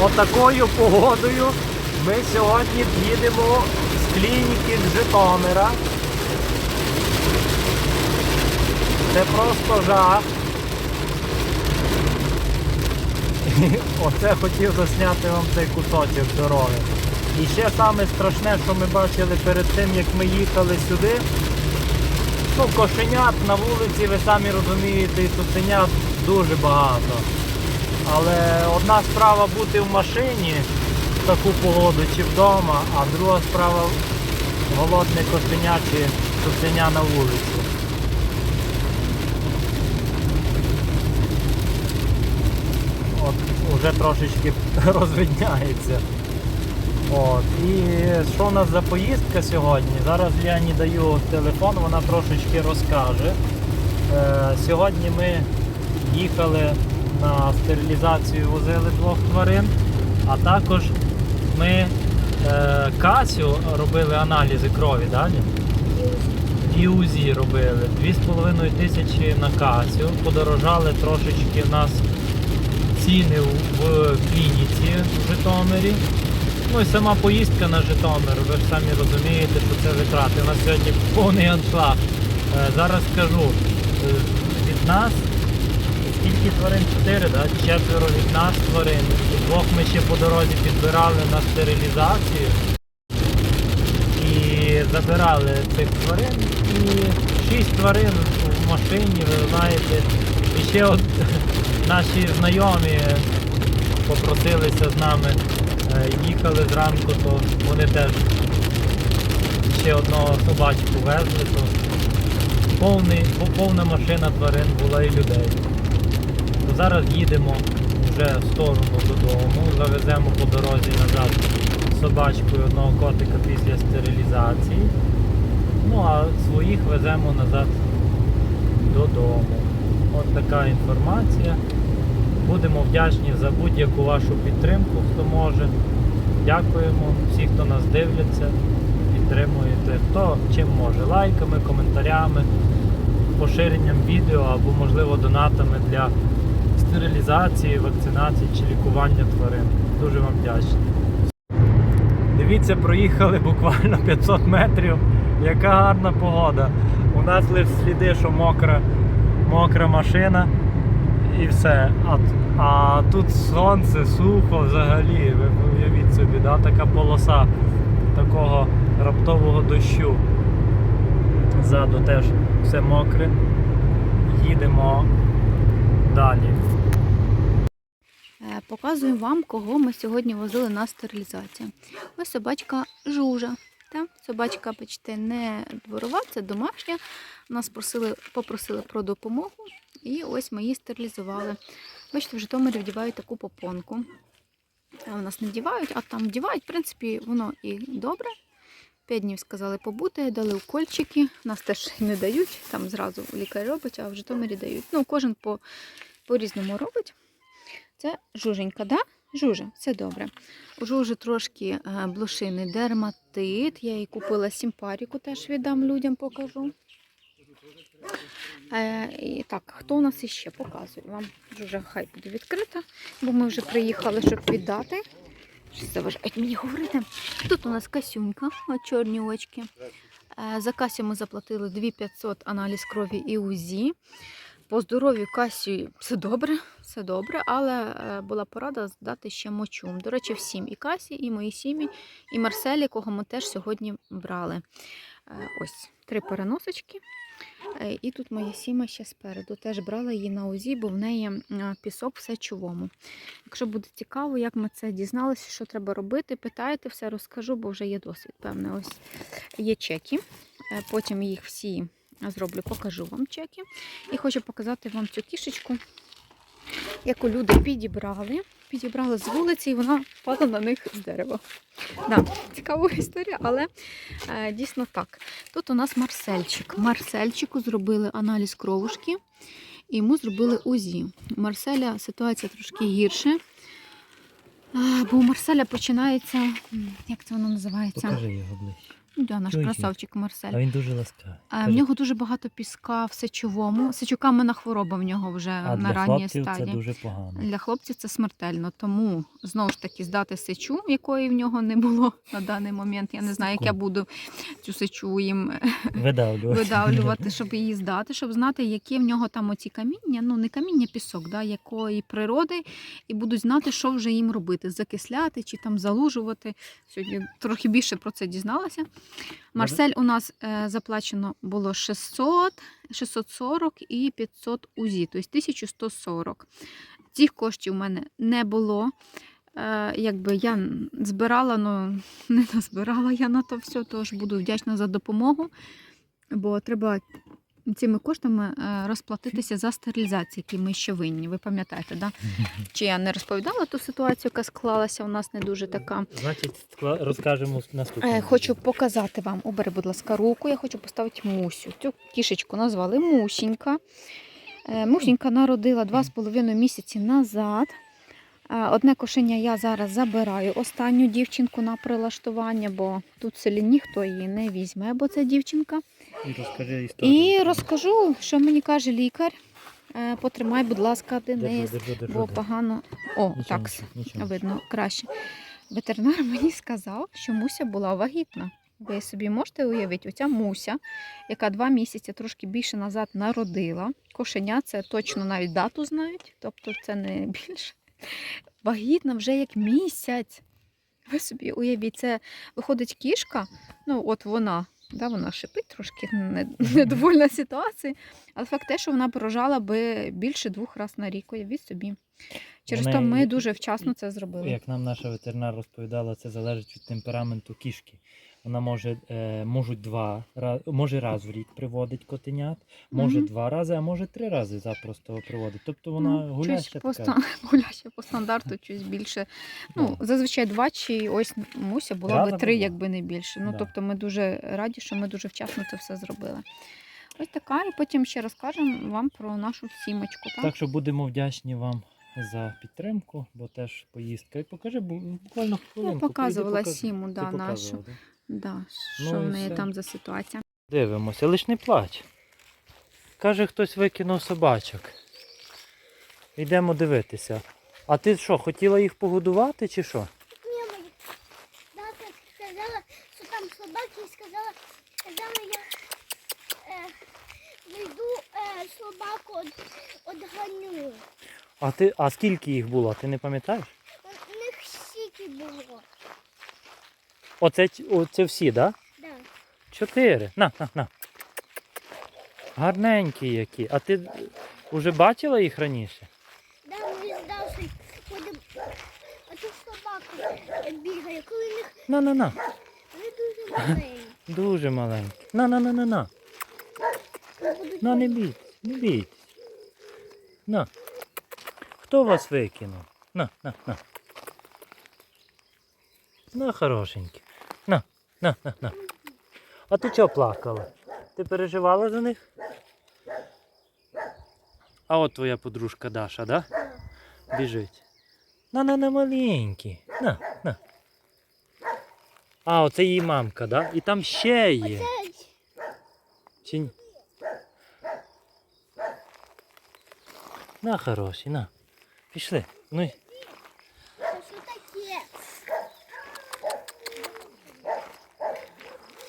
Отакою погодою ми сьогодні їдемо з клініки з Житомира. Це просто жах. Оце хотів засняти вам цей кусочок дороги. І ще саме страшне, що ми бачили перед тим, як ми їхали сюди. Ну, кошенят на вулиці, ви самі розумієте, і цуценят дуже багато. Але одна справа бути в машині в таку погоду чи вдома, а друга справа голодне кошеня чи цуценя на вулиці. От уже трошечки розвидняється. От. І що у нас за поїздка сьогодні? Зараз Ляні даю телефон, вона трошечки розкаже. Е, сьогодні ми їхали на стерилізацію, возили двох тварин, а також ми е, Касю робили аналізи крові, далі? І УЗІ робили. 2,5 тисячі на Касю. Подорожали трошечки в нас ціни в клініці в Житомирі. Ну і сама поїздка на Житомир, ви ж самі розумієте, що це витрати. У нас сьогодні повний аншлаг. Е, Зараз скажу, е, від нас скільки тварин? Чотири, да? четверо від нас тварин. Двох ми ще по дорозі підбирали на стерилізацію і забирали цих тварин. І шість тварин в машині, ви знаєте. І ще от наші знайомі попросилися з нами, е, їхали зранку, то вони теж ще одного собачку везли, то повний, повна машина тварин була і людей. Зараз їдемо вже в сторону додому, завеземо по дорозі назад собачку і одного котика після стерилізації. Ну а своїх веземо назад додому. От така інформація. Будемо вдячні за будь-яку вашу підтримку, хто може. Дякуємо всі, хто нас дивляться, підтримуєте, хто чим може, лайками, коментарями, поширенням відео або, можливо, донатами для стерилізації, вакцинації чи лікування тварин. Дуже вам вдячний. Дивіться, проїхали буквально 500 метрів. Яка гарна погода. У нас лише сліди, що мокра, мокра машина і все. А, а тут сонце, сухо взагалі. Ви уявіть собі, да? така полоса такого раптового дощу. Ззаду теж все мокре. Їдемо далі. Е, Показую вам, кого ми сьогодні возили на стерилізацію. Ось собачка жужа. Та? Собачка, бачите, не дворова, це домашня. Нас просили, попросили про допомогу, і ось ми її стерилізували. Бачите, в Житомирі вдівають таку попонку. У нас не вдівають, а там вдівають. В принципі, воно і добре. П'ять днів сказали побути, дали укольчики. Нас теж не дають, там зразу лікар робить, а в Житомирі дають. Ну, кожен по, по-різному робить. Це жуженька, да? Жужа, все добре. У жужі трошки е, блошиний дерматит. Я їй купила сімпаріку, теж віддам людям, покажу. Е, так, хто у нас іще показую вам? Жужа хай буде відкрита, бо ми вже приїхали, щоб віддати. Заважають мені говорити. Тут у нас Касюнька, чорні очки. Е, За Касю ми заплатили 2500 аналіз крові і УЗІ. По здоров'ю Касі все добре, все добре, але е, була порада здати ще мочу. До речі, всім і Касі, і моїй сім'ї, і Марселі, кого ми теж сьогодні брали. Е, Ось три переносочки. Е, І тут моя сіма ще спереду. Теж брала її на УЗІ, бо в неї пісок в сечовому. Якщо буде цікаво, як ми це дізналися, що треба робити, питайте, все розкажу, бо вже є досвід. Певне, ось є чеки. Потім їх всі зроблю, покажу вам чеки. І хочу показати вам цю кішечку, яку люди підібрали. Підібрали з вулиці, і вона впала на них з дерева. Да, цікава історія, але е, дійсно так. Тут у нас Марсельчик. Марсельчику зробили аналіз кровушки, і йому зробили УЗІ. У Марселя ситуація трошки гірше. Бо у Марселя починається, як це воно називається? його ближче. Да, наш Чуй, красавчик Марсель. А він дуже ласкавий. А в Каже, нього дуже багато піска в сечовому. Сечокамена хвороба в нього вже а на для ранній хлопців це дуже погано. Для хлопців це смертельно, тому знову ж таки здати сечу, якої в нього не було на даний момент. Я не знаю, як я буду цю сечу їм Видавлювати. видавлювати, щоб її здати, щоб знати, які в нього там оці каміння, ну не каміння, пісок, да, якої природи, і будуть знати, що вже їм робити: закисляти чи там залужувати. Сьогодні трохи більше про це дізналася. Марсель у нас е, заплачено було 600, 640 і 500 УЗІ, тобто 1140. Цих коштів у мене не було. Е, якби я збирала, ну не назбирала я на то все, тож буду вдячна за допомогу, бо треба цими коштами е, розплатитися за стерилізацію, які ми ще винні. Ви пам'ятаєте, да? Чи я не розповідала ту ситуацію, яка склалася у нас не дуже така. Значить, розкажемо в наступному. Е, Хочу показати вам. Убери, будь ласка, руку. Я хочу поставити Мусю. Цю кішечку назвали Мусінька. Е, Мусінька народила два з половиною місяці назад. Одне кошеня я зараз забираю останню дівчинку на прилаштування, бо тут в селі ніхто її не візьме, бо це дівчинка. І розкажи історію. І розкажу, що мені каже лікар. Е, Потримай, будь ласка, Денис, держу, держу, бо погано. О, Нічого, так, нічого. видно краще. Ветеринар мені сказав, що Муся була вагітна. Ви собі можете уявити, оця Муся, яка два місяці трошки більше назад народила. Кошеня це точно навіть дату знають, тобто це не більше. Вагітна вже як місяць. Ви собі уявіть, це виходить кішка, ну от вона, да, вона шипить трошки недовольна ситуація, але факт те, що вона порожала би більше двох разів на рік, уявіть собі. Через Вона то ми дуже вчасно це зробили. Як нам наша ветеринар розповідала, це залежить від темпераменту кішки. Вона може е, можуть два може раз в рік приводить котенят, може Мгм. два рази, а може три рази запросто приводить. Тобто вона Ну, гуляща по, така. гуляща по стандарту, щось більше. Ну, зазвичай два чи ось Муся була Рада би три, була. якби не більше. Ну, Да. тобто ми дуже раді, що ми дуже вчасно це все зробили. Ось така, і потім ще розкажемо вам про нашу сімочку. Так? Так що будемо вдячні вам за підтримку, бо теж поїздка. І покажи бу- буквально хвилинку. Я показувала прийди, покажи. сіму, Ти да, нашу. показувала, да? Да, Ну що і в неї все. там за ситуація. Дивимося, лиш не плач. Каже, хтось викинув собачок. Йдемо дивитися. А ти що, хотіла їх погодувати чи що? Ні, мені тата сказала, що там собаки, і сказала, сказала я е, вийду е, собаку од, одганю. А ти, а скільки їх було, ти не пам'ятаєш? У них стільки було. Оце, оце всі, так? Да? Да. Чотири. На, на, на. Гарненькі які. А ти вже бачила їх раніше? Да, ми з ходимо, а тут собака бігає, коли них На, на, на. вони дуже маленькі. Дуже маленькі. На, на, на, на, на. На, не бійтесь, не бійтесь. На. Хто вас викинув? На, на, на. На, хорошенькі. На, на, на. А ти чого плакала? Ти переживала за них? А от твоя подружка Даша, да? Біжить. На, на, на маленькі. На, на. А, оце її мамка, да? І там ще є. Чи ні? На, хороші, на. Пішли. Ну, й- це що таке?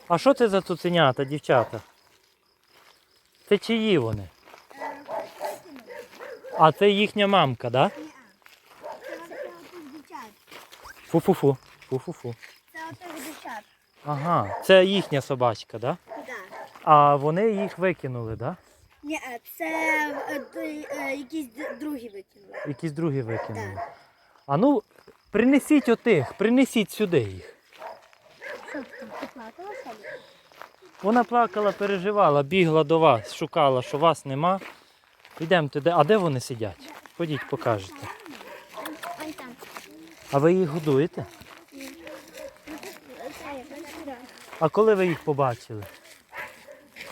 А що це за цуценята, дівчата? Це чиї вони? А це їхня мамка, да? Отих дівчат. Фу-фу-фу. Фу-фу-фу. Це отих дівчат. Ага, це їхня собачка, да? Да. А вони їх викинули, да? Ні, це е, е, якісь другі викинули. Якісь другі викинули. Так. А ну, принесіть отих, принесіть сюди їх. Вона плакала, переживала, бігла до вас, шукала, що вас нема. Йдемо туди. А де вони сидять? Ходіть, покажете. А ви їх годуєте? А коли ви їх побачили?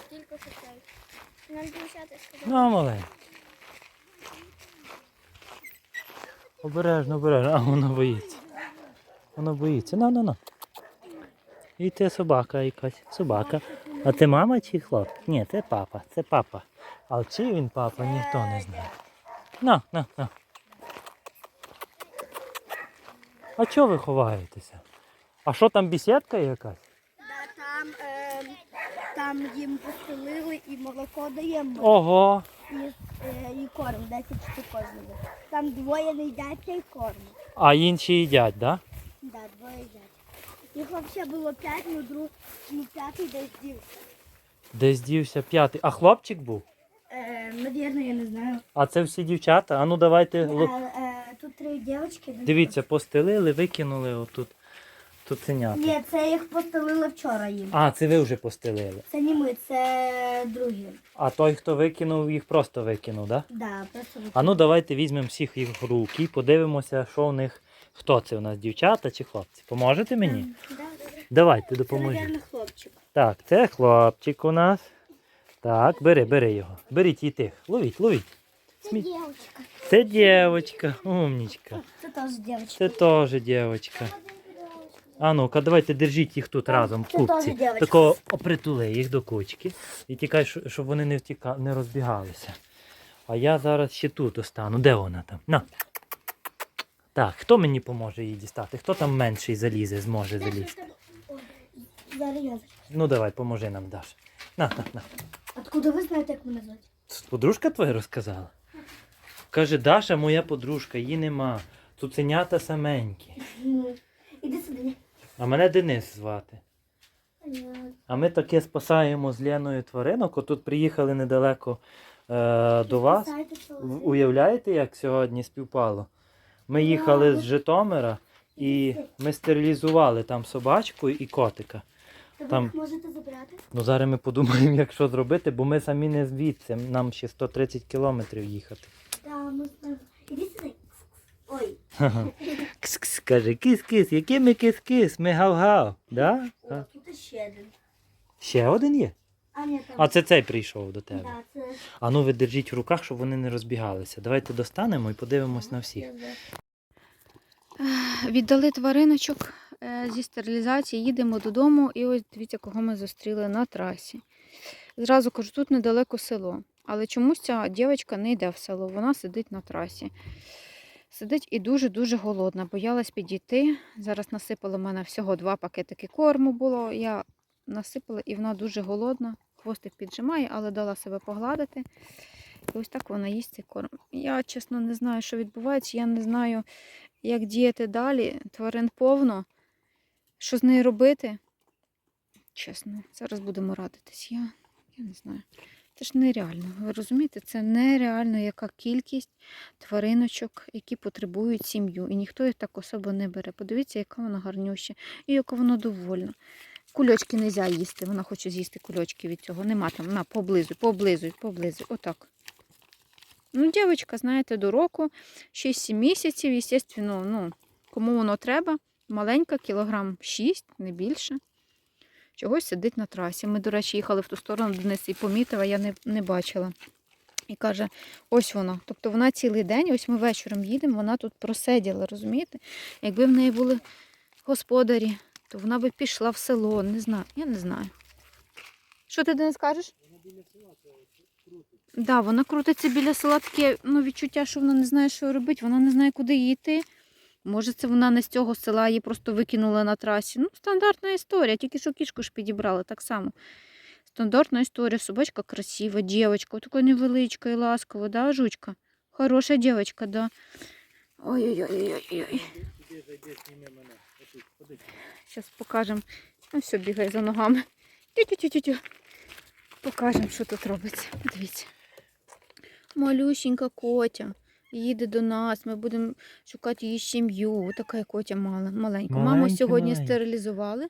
Тільки. Ну, маленькі. Обережно, обережно. А воно боїться. Воно боїться. На, на, на. І ти собака якась. Собака. А ти мама чи хлоп? Ні, це папа, це папа. А чи він папа, ніхто не знає. На, на, на. А чого ви ховаєтеся? А що там бісідка якась? Там, е, там їм постелили і молоко даємо, Ого. і, е, і корм, 10 штук кожного. Там двоє не їдять і корм. А інші їдять, да? Да, двоє їдять. Їх взагалі було п'ять, ну, друг, ну п'ятий десь дів. Десь дівся п'ятий. А хлопчик був? Е, навірно, я не знаю. А це всі дівчата? А ну давайте. Е, е, тут три дівчатки. Дивіться, постелили, викинули отут. Тут ценята. Ні, це їх постелили вчора їм. А, це ви вже постелили. Це не ми, це другі. А той, хто викинув, їх просто викинув, так? Да? Да, просто А ну давайте візьмемо всіх їх в руки подивимося, що у них. Хто це у нас, дівчата чи хлопці? Поможете мені? Давайте Це, допоможіть. мабуть, хлопчик. Так, це хлопчик у нас. Так, бери, бери його. Беріть і тих. Ловіть, ловіть. Це дівчинка. Це дівчинка, умнічка. Це теж дівчинка. Це теж дівчинка. А ну-ка, давайте держіть їх тут разом в купці. Такого опритули їх до кучки. І тікай, щоб вони не, втіка... не розбігалися. А я зараз ще тут остану. Де вона там? На. Так, хто мені поможе її дістати? Хто там менший залізе, зможе залізти? Зараз я. Ну давай, поможи нам, Даш. На, на, на. Откуда ви знаєте, як мене звати? Подружка твоя розказала? Каже, Даша моя подружка, її нема. Цуценята саменькі. Ну, іди сюди. А мене Денис звати. А ми таке спасаємо з Леною тваринок. Отут приїхали недалеко е, до вас. Уявляєте, як сьогодні співпало? Ми їхали з Житомира і ми стерилізували там собачку і котика. То ви там- їх можете забрати? Ну зараз ми подумаємо, як що зробити, бо ми самі не звідси. Нам ще 130 кілометрів їхати. Да, ми знаємо. Іди сюди. Ой. Кс-кс, каже, кис-кис, який ми кис-кис, ми гав-гав. Да? О, А. тут ще один. Ще один є? А, це цей прийшов до тебе. А ну ви держіть в руках, щоб вони не розбігалися. Давайте достанемо і подивимось на всіх. Віддали твариночок е, зі стерилізації, їдемо додому, і ось дивіться, кого ми зустріли на трасі. Зразу кажу, тут недалеко село. Але чомусь ця дівчинка не йде в село, вона сидить на трасі. Сидить і дуже-дуже голодна. Боялась підійти. Зараз насипала в мене всього два пакетики корму було. Я насипала, і вона дуже голодна. Хвостик піджимає, але дала себе погладити. І ось так вона їсть цей корм. Я, чесно, не знаю, що відбувається. Я не знаю, як діяти далі. Тварин повно. Що з нею робити? Чесно, зараз будемо радитись. Я, я не знаю. Це ж нереально. Ви розумієте, це нереально, яка кількість твариночок, які потребують сім'ю. І ніхто їх так особо не бере. Подивіться, яка вона гарнюща і яка вона довольна. Кульочки не можна їсти. Вона хоче з'їсти кульочки від цього. Нема там. На, поблизуй, поблизуй, поблизуй. Отак. Ну, дівчинка, знаєте, до року, 6-7 місяців, звісно, ну, кому воно треба. Маленька, кілограм 6, не більше. Чогось сидить на трасі. Ми, до речі, їхали в ту сторону, Денис і помітив, а я не, не бачила. І каже, ось вона. Тобто вона цілий день, ось ми вечором їдемо, вона тут просиділа, розумієте? Якби в неї були господарі, то вона би пішла в село, не знаю, я не знаю. Що ти Денис кажеш? Так, да, вона крутиться біля села таке ну, відчуття, що вона не знає, що робити, вона не знає, куди йти. Може, це вона не з цього села, її просто викинули на трасі. Ну, стандартна історія, тільки що кішку ж підібрали так само. Стандартна історія, собачка красива, дівчинка, така невеличка і ласкова, да, жучка? Хороша дівчинка, да. Ой-ой-ой. Зараз покажемо. Ну, все, бігає за ногами. Тю-тю-тю-тю. Покажемо, що тут робиться. Дивіться. Малюсінька котя. Їде до нас, ми будемо шукати її сім'ю. Така котя мала, маленька. Маму сьогодні маленька. стерилізували,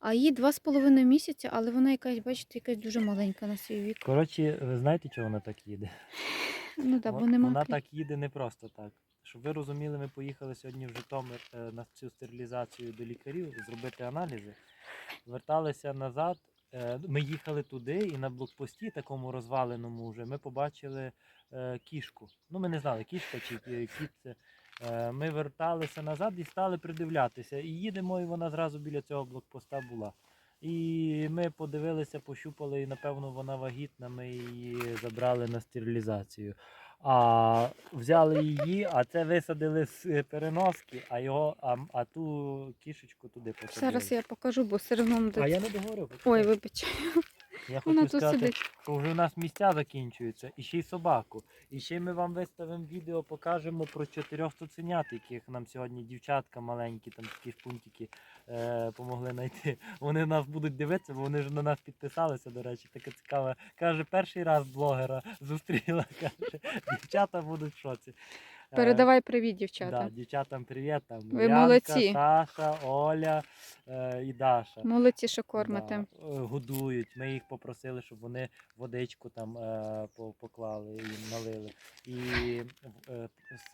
а їй два з половиною місяця, але вона якась, бачите, якась дуже маленька на свій вік. Коротше, ви знаєте, чого вона так їде? Ну так, бо нема. Вона так їде не просто так. Щоб ви розуміли, ми поїхали сьогодні в Житомир е, на цю стерилізацію до лікарів, зробити аналізи. Верталися назад. е, Ми їхали туди і на блокпості, такому розваленому вже, ми побачили е, кішку. Ну, ми не знали, кішка чи кіт це. Ми верталися назад і стали придивлятися. І їдемо, і вона зразу біля цього блокпоста була. І ми подивилися, пощупали, і напевно вона вагітна. Ми її забрали на стерилізацію. А взяли її, а це висадили з е, переноски, а його, а, а ту кішечку туди посадили. Зараз я покажу, бо все одно А я не договорив. Ой, вибач. Я Вона хочу тут сказати, сидить. що вже у нас місця закінчуються, і ще й собаку. І ще ми вам виставимо відео, покажемо про чотирьох цуценят, яких нам сьогодні дівчатка маленькі, там такі шпунтики е, помогли знайти. Вони нас будуть дивитися, бо вони ж на нас підписалися, до речі, таке цікаве. Каже, перший раз блогера зустріла. Каже, дівчата будуть в шоці. Е, Передавай привіт, Да, дівчатам привіт. Там, Ви Янка, молодці. Саша, Оля е, і Даша. Молодці, що кормите. Да, е, годують. Ми їх попросили, щоб вони водичку там е, поклали і налили. І е,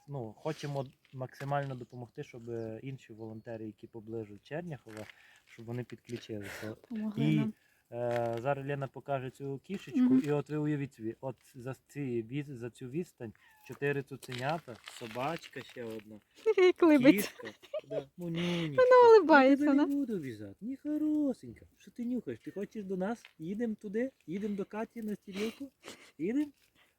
ну, хочемо максимально допомогти, щоб інші волонтери, які поближу Черняхова, щоб вони підключилися. Помогли І нам. Е, зараз Лена покаже цю кішечку, Мгм. і от ви уявіть собі, от за, ці, за цю відстань чотири цуценята, собачка ще одна, кішка. Да, ну, нюнечка. Вона улибається, Я не буду в'язати. Ні, хорошенька. Що ти нюхаєш? Ти хочеш до нас? Їдемо туди, їдемо до Каті на стілівку? Їдемо?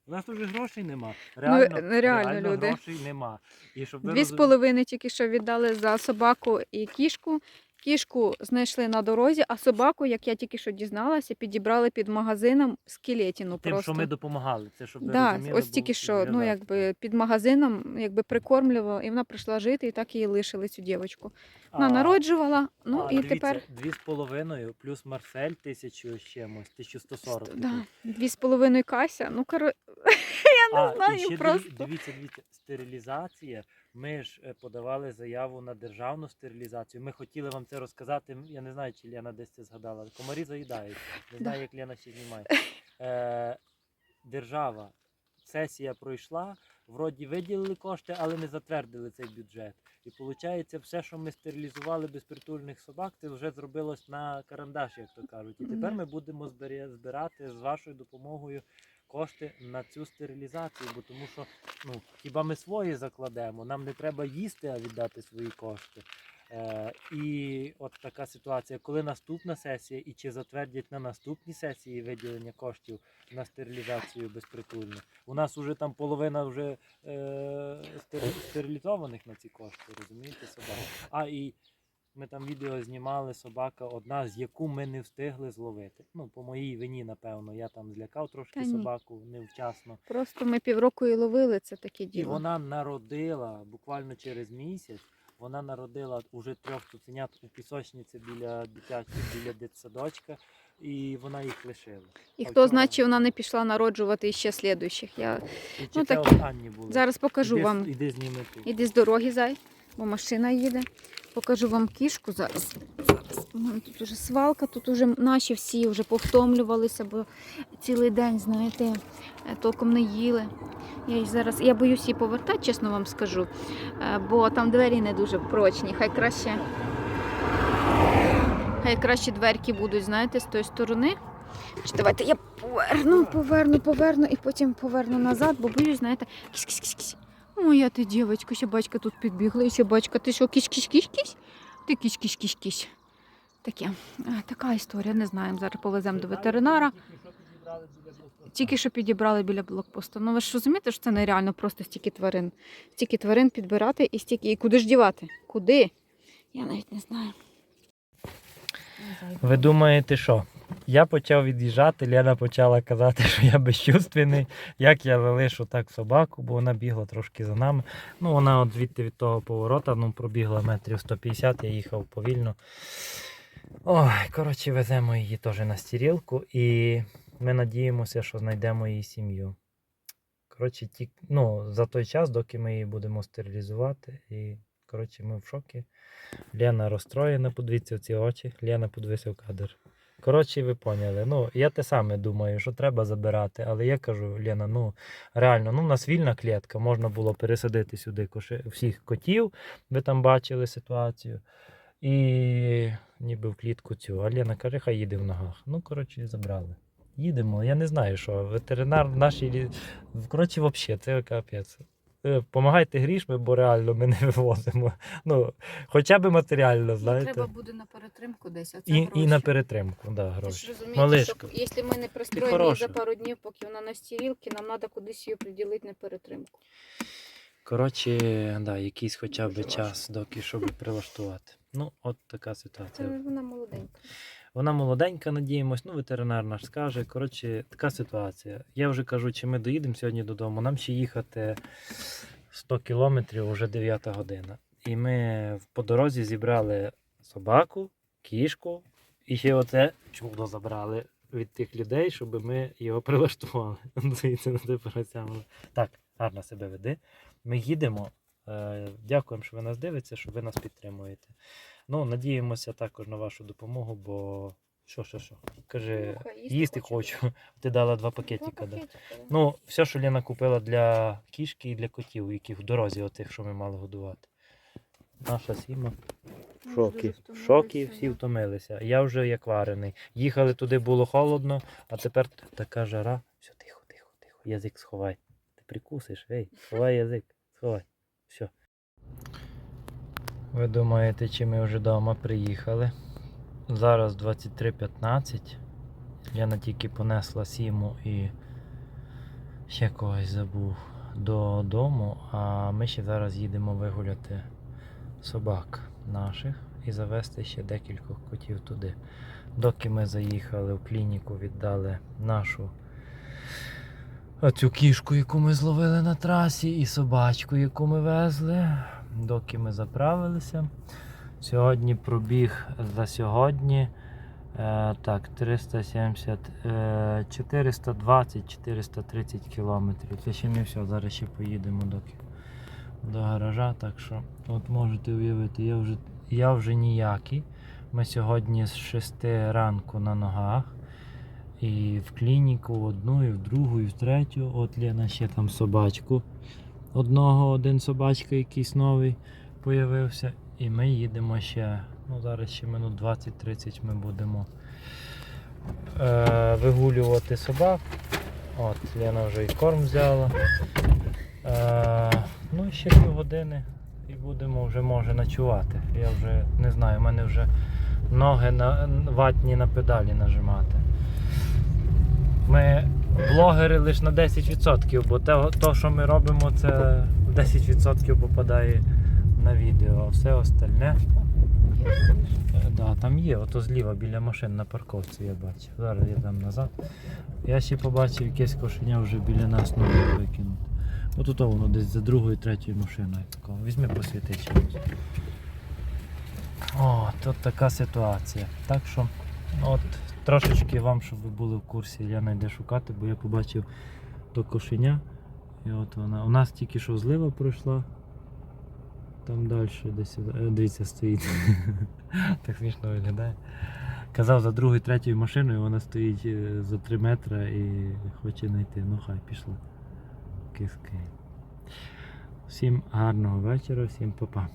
У нас уже грошей нема. Реально, Ну, реально, люди. грошей нема. І щоб Дві з половиною тільки що віддали за собаку і кішку. Кішку знайшли на дорозі, а собаку, як я тільки що дізналася, підібрали під магазином скелетіну Тим, просто. що ми допомагали. Це щоб ви Да, розуміли, ось тільки що, ну якби під магазином якби прикормлювала, і вона прийшла жити, і так її лишили цю дівчинку. Вона А, народжувала, ну а, і дивіться, тепер Дві з половиною, плюс Марсель тисячу з чимось, 1140. да, такий. дві з половиною кася. Ну коро... я не А, знаю і ще диві- просто. Дивіться, дивіться, стерилізація. Ми ж подавали заяву на державну стерилізацію. Ми хотіли вам це розказати. Я не знаю, чи Лена десь це згадала. Комарі заїдають. Не знаю, як Лена ще знімає. Е, держава, сесія пройшла, вроді виділили кошти, але не затвердили цей бюджет. І виходить, все, що ми стерилізували безпритульних собак, це вже зробилось на карандаш, як то кажуть. І тепер ми будемо збирати з вашою допомогою кошти на цю стерилізацію, бо тому що ну, хіба ми свої закладемо, нам не треба їсти, а віддати свої кошти. Е, і от така ситуація, коли наступна сесія, і чи затвердять на наступній сесії виділення коштів на стерилізацію безпритульних. У нас вже там половина вже е, стерилізованих на ці кошти, розумієте, собак. А і ми там відео знімали собака, одна, з яку ми не встигли зловити. Ну, по моїй вині, напевно. Я там злякав трошки Та ні. собаку невчасно. Просто ми півроку і ловили це таке І діло. вона народила буквально через місяць. Вона народила уже трьох цуценят у пісочниці біля дитячого, біля дитсадочка, і вона їх лишила. І А хто вчора- знає, чи вона не пішла народжувати ще слідуючих. Я І Ну, таке. зараз покажу іди, вам. Іди зніми тут. Іди з дороги, зай, бо машина їде. Покажу вам кішку зараз. Тут уже свалка, тут уже наші всі вже повтомлювалися, бо цілий день, знаєте, е, толком не їли. Я зараз, я боюсь її повертати, чесно вам скажу, е, бо там двері не дуже прочні. Хай краще, хай краще дверки будуть, знаєте, з тої сторони. Давайте я поверну, поверну, поверну і потім поверну назад, бо боюсь, знаєте, кісь-кісь-кісь. Моя ти дівчинка, ще батька тут підбігла, і ще батька, ти що, кісь-кісь-кісь-кісь? Ти кісь-кісь-кісь-кісь. Таке. Така історія, не знаємо. Зараз повеземо до ветеринара. Тільки що підібрали біля блокпосту. Ну ви ж розумієте, що це нереально просто стільки тварин. Стільки тварин підбирати і стільки. І куди ж дівати? Куди? Я навіть не знаю. Ви думаєте, що? Я почав від'їжджати, Лена почала казати, що я безчувственний, як я залишу так собаку, бо вона бігла трошки за нами. Ну, вона от звідти від того поворота ну, пробігла метрів 150, я їхав повільно. Ой, коротше, веземо її теж на стірілку і ми надіємося, що знайдемо її сім'ю. Коротше, ті, ну, за той час, доки ми її будемо стерилізувати. І, коротше, ми в шокі. Лена розстроєна, подивіться в ці очі. Лена, подивися в кадр. Коротше, ви поняли. Ну, я те саме думаю, що треба забирати, але я кажу, Лена, ну реально, ну, у нас вільна клітка, можна було пересадити сюди коши... всіх котів, ви там бачили ситуацію. І ніби в клітку цю. А Лена каже, хай їде в ногах. Ну, коротше, забрали. Їдемо. Я не знаю, що ветеринар нашій. Коротше, взагалі, це капець. Е, помагайте грішми, бо реально ми не вивозимо. Ну, хоча б матеріально, знаєте. Треба буде на перетримку десь, а це І, гроші. і на перетримку, да, ж гроші. розумієте, Малишка. що якщо ми не пристроїмо її хороша. за пару днів, поки вона на стірілці, нам треба кудись її приділити на перетримку. Коротше, да, якийсь хоча б час, доки щоб прилаштувати. Ну, от така Це ситуація. вона молоденька. Вона молоденька, надіємось, ну ветеринар наш скаже. Коротше, така ситуація. Я вже кажу, чи ми доїдемо сьогодні додому. Нам ще їхати 100 кілометрів, вже 9 година. І ми по дорозі зібрали собаку, кішку і ще оце чудо забрали від тих людей, щоб ми його прилаштували. Так, гарно себе веди. Ми їдемо. Е, Дякуємо, що ви нас дивитеся, що ви нас підтримуєте. Ну, надіємося також на вашу допомогу, бо що, що, що? Каже, Ну, хай їсти, хоче. хочу. Ти дала два пакетика. Да. пакетика, да. Ну, все, що Лена купила для кішки і для котів, які в дорозі, отих, що ми мали годувати. Наша сіма. В шокі. В шокі, всі втомилися. Я вже як варений. Їхали туди, було холодно, а тепер така жара. Все, тихо, тихо, тихо. Язик сховай. Ти прикусиш, ей, сховай язик, сховай. Все. Ви думаєте, чи ми вже вдома приїхали? Зараз 23.15. Лена тільки понесла сіму і ще когось забув додому, а ми ще зараз їдемо вигуляти собак наших і завести ще декількох котів туди. Доки ми заїхали в клініку, віддали нашу цю кішку, яку ми зловили на трасі, і собачку, яку ми везли. Доки ми заправилися. Сьогодні пробіг за сьогодні. Е, так, 370, е, 420-430 кілометрів. Це ще не все, зараз ще поїдемо доки до гаража. Так що, от можете уявити, я вже, я вже ніякий. Ми сьогодні з 6 ранку на ногах. І в клініку в одну, і в другу, і в третю. От Лена ще там собачку. Одного, один собачка якийсь новий появився. І ми їдемо ще. Ну, зараз ще минут 20-30 ми будемо е, вигулювати собак. От, Лена вже і корм взяла. Е, ну, ще півгодини і будемо вже може ночувати. Я вже не знаю, у мене вже ноги на, ватні на педалі нажимати. Ми блогери лише на 10%, бо те, то, що ми робимо, це 10% попадає на відео, а все остальне. Е, Да, там є, ото зліва біля машин на парковці я бачив. Зараз я дам назад. Я ще побачив якесь кошеня вже біля нас ноги викинути. Отут воно десь за другою, третьою машиною. Візьми посвіти чимось. О, тут така ситуація. Так що, от трошечки вам, щоб ви були в курсі, я не йде шукати, бо я побачив то кошеня. І от вона. У нас тільки що злива пройшла. Там далі десь е, дивіться стоїть. так смішно виглядає. Казав за другою, третьою машиною, вона стоїть е, за 3 метри і хоче знайти. Ну хай пішла. Киски. Всім гарного вечора, всім па-па.